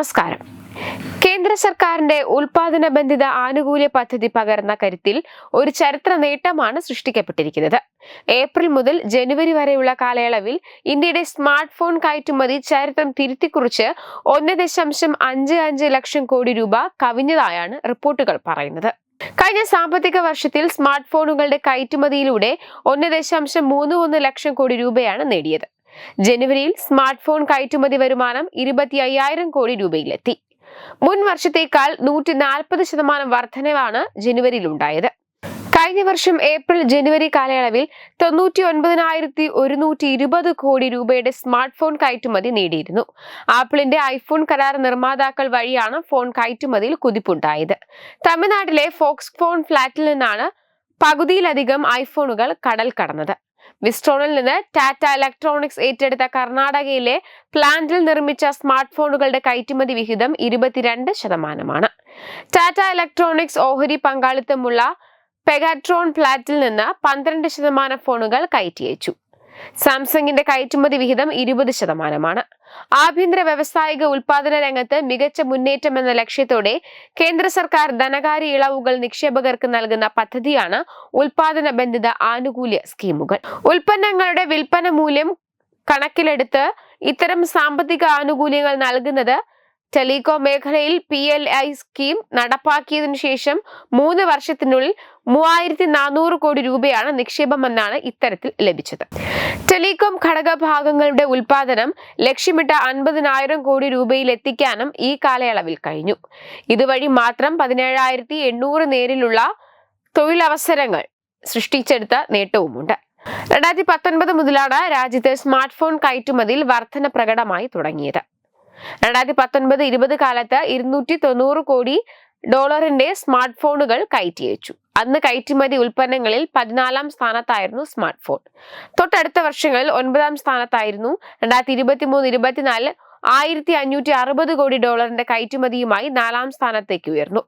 നമസ്കാരം. കേന്ദ്ര സർക്കാരിന്റെ ഉൽപാദന ബന്ധിത ആനുകൂല്യ പദ്ധതി പകർന്ന കരുത്തിൽ ഒരു ചരിത്ര നേട്ടമാണ് സൃഷ്ടിക്കപ്പെട്ടിരിക്കുന്നത്. ഏപ്രിൽ മുതൽ ജനുവരി വരെയുള്ള കാലയളവിൽ ഇന്ത്യയുടെ സ്മാർട്ട് ഫോൺ കയറ്റുമതി ചരിത്രം തിരുത്തിക്കുറിച്ച് ഒന്ന് ദശാംശം അഞ്ച് അഞ്ച് ലക്ഷം കോടി രൂപ കവിഞ്ഞതായാണ് റിപ്പോർട്ടുകൾ പറയുന്നത്. കഴിഞ്ഞ സാമ്പത്തിക വർഷത്തിൽ സ്മാർട്ട് ഫോണുകളുടെ കയറ്റുമതിയിലൂടെ ഒന്ന് ദശാംശം മൂന്ന് ഒന്ന് ലക്ഷം കോടി രൂപയാണ് നേടിയത്. ജനുവരിയിൽ സ്മാർട്ട് ഫോൺ കയറ്റുമതി വരുമാനം ഇരുപത്തി അയ്യായിരം കോടി രൂപയിലെത്തി. മുൻ വർഷത്തേക്കാൾ നൂറ്റി നാൽപ്പത് ശതമാനം വർധനവാണ് ജനുവരിയിൽ ഉണ്ടായത് കഴിഞ്ഞ വർഷം ഏപ്രിൽ ജനുവരി കാലയളവിൽ തൊണ്ണൂറ്റി ഒൻപതിനായിരത്തി ഒരുന്നൂറ്റി ഇരുപത് കോടി രൂപയുടെ സ്മാർട്ട് ഫോൺ കയറ്റുമതി നേടിയിരുന്നു. ആപ്പിളിന്റെ ഐഫോൺ കരാർ നിർമ്മാതാക്കൾ വഴിയാണ് ഫോൺ കയറ്റുമതിയിൽ കുതിപ്പുണ്ടായത്. തമിഴ്നാട്ടിലെ ഫോക്സ് ഫോൺ ഫ്ലാറ്റിൽ നിന്നാണ് പകുതിയിലധികം ഐഫോണുകൾ കടൽ കടന്നത്. വിസ്ട്രോണിൽ നിന്ന് ടാറ്റ ഇലക്ട്രോണിക്സ് ഏറ്റെടുത്ത കർണാടകയിലെ പ്ലാന്റിൽ നിർമ്മിച്ച സ്മാർട്ട് ഫോണുകളുടെ കയറ്റുമതി വിഹിതം ഇരുപത്തിരണ്ട് ശതമാനമാണ്. ടാറ്റ ഇലക്ട്രോണിക്സ് ഓഹരി പങ്കാളിത്തമുള്ള പെഗാട്രോൺ പ്ലാറ്റിൽ നിന്ന് പന്ത്രണ്ട് ശതമാനം ഫോണുകൾ കയറ്റി സാംസങ്ങിന്റെ കയറ്റുമതി വിഹിതം ഇരുപത് ശതമാനമാണ്. ആഭ്യന്തര വ്യവസായിക ഉൽപാദന രംഗത്ത് മികച്ച മുന്നേറ്റം എന്ന ലക്ഷ്യത്തോടെ കേന്ദ്ര സർക്കാർ ധനകാര്യ ഇളവുകൾ നിക്ഷേപകർക്ക് നൽകുന്ന പദ്ധതിയാണ് ഉൽപാദന ബന്ധിത ആനുകൂല്യ സ്കീമുകൾ. ഉൽപ്പന്നങ്ങളുടെ വിൽപ്പന മൂല്യം കണക്കിലെടുത്ത് ഇത്തരം സാമ്പത്തിക ആനുകൂല്യങ്ങൾ നൽകുന്നത് ടെലികോം മേഖലയിൽ പി എൽ ഐ സ്കീം നടപ്പാക്കിയതിനു ശേഷം മൂന്ന് വർഷത്തിനുള്ളിൽ മൂവായിരത്തി നാനൂറ് കോടി രൂപയാണ് നിക്ഷേപമെന്നാണ് ഇത്തരത്തിൽ ലഭിച്ചത്. ടെലികോം ഘടകഭാഗങ്ങളുടെ ഉൽപാദനം ലക്ഷ്യമിട്ട അൻപതിനായിരം കോടി രൂപയിൽ എത്തിക്കാനും ഈ കാലയളവിൽ കഴിഞ്ഞു. ഇതുവഴി മാത്രം പതിനേഴായിരത്തി എണ്ണൂറ് നേരിലുള്ള തൊഴിലവസരങ്ങൾ സൃഷ്ടിച്ചെടുത്ത നേട്ടവുമുണ്ട്. രണ്ടായിരത്തി പത്തൊൻപത് മുതലാണ് രാജ്യത്ത് സ്മാർട്ട് ഫോൺ കയറ്റുമതിയിൽ വർധന പ്രകടമായി തുടങ്ങിയത്. രണ്ടായിരത്തി പത്തൊൻപത് ഇരുപത് കാലത്ത് ഇരുന്നൂറ്റി തൊണ്ണൂറ് കോടി ഡോളറിന്റെ സ്മാർട്ട് ഫോണുകൾ കയറ്റി വെച്ചു. അന്ന് കയറ്റുമതി ഉൽപ്പന്നങ്ങളിൽ പതിനാലാം സ്ഥാനത്തായിരുന്നു സ്മാർട്ട് ഫോൺ. തൊട്ടടുത്ത വർഷങ്ങളിൽ ഒൻപതാം സ്ഥാനത്തായിരുന്നു. രണ്ടായിരത്തി ഇരുപത്തി മൂന്ന് ഇരുപത്തിനാല് ആയിരത്തി അഞ്ഞൂറ്റി അറുപത് കോടി ഡോളറിന്റെ കയറ്റുമതിയുമായി നാലാം സ്ഥാനത്തേക്ക് ഉയർന്നു.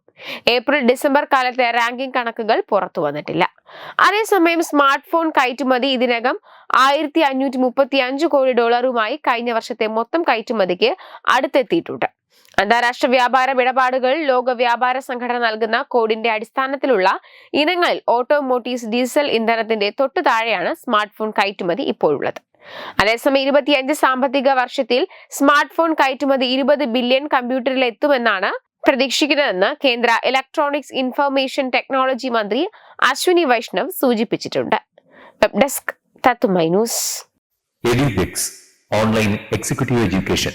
ഏപ്രിൽ ഡിസംബർ കാലത്തെ റാങ്കിംഗ് കണക്കുകൾ പുറത്തു വന്നിട്ടില്ല. അതേസമയം സ്മാർട്ട് ഫോൺ കയറ്റുമതി ഇതിനകം ആയിരത്തി കോടി ഡോളറുമായി കഴിഞ്ഞ വർഷത്തെ മൊത്തം കയറ്റുമതിക്ക് അടുത്തെത്തിയിട്ടുണ്ട്. അന്താരാഷ്ട്ര വ്യാപാര ഇടപാടുകൾ ലോക വ്യാപാര സംഘടന നൽകുന്ന കോഡിന്റെ അടിസ്ഥാനത്തിലുള്ള ഇനങ്ങളിൽ ഓട്ടോമോട്ടീവ്സ് ഡീസൽ ഇന്ധനത്തിന്റെ തൊട്ടു താഴെയാണ് സ്മാർട്ട് ഫോൺ കയറ്റുമതി ഇപ്പോഴുള്ളത്. അതേസമയം ഇരുപത്തിയഞ്ച് സാമ്പത്തിക വർഷത്തിൽ സ്മാർട്ട് ഫോൺ കയറ്റുമതി ഇരുപത് ബില്യൺ കമ്പ്യൂട്ടറിൽ എത്തുമെന്നാണ് പ്രതീക്ഷിക്കുന്നതെന്ന് കേന്ദ്ര ഇലക്ട്രോണിക്സ് ഇൻഫർമേഷൻ ടെക്നോളജി മന്ത്രി അശ്വിനി വൈഷ്ണവ് സൂചിപ്പിച്ചിട്ടുണ്ട്. Web desk online executive education.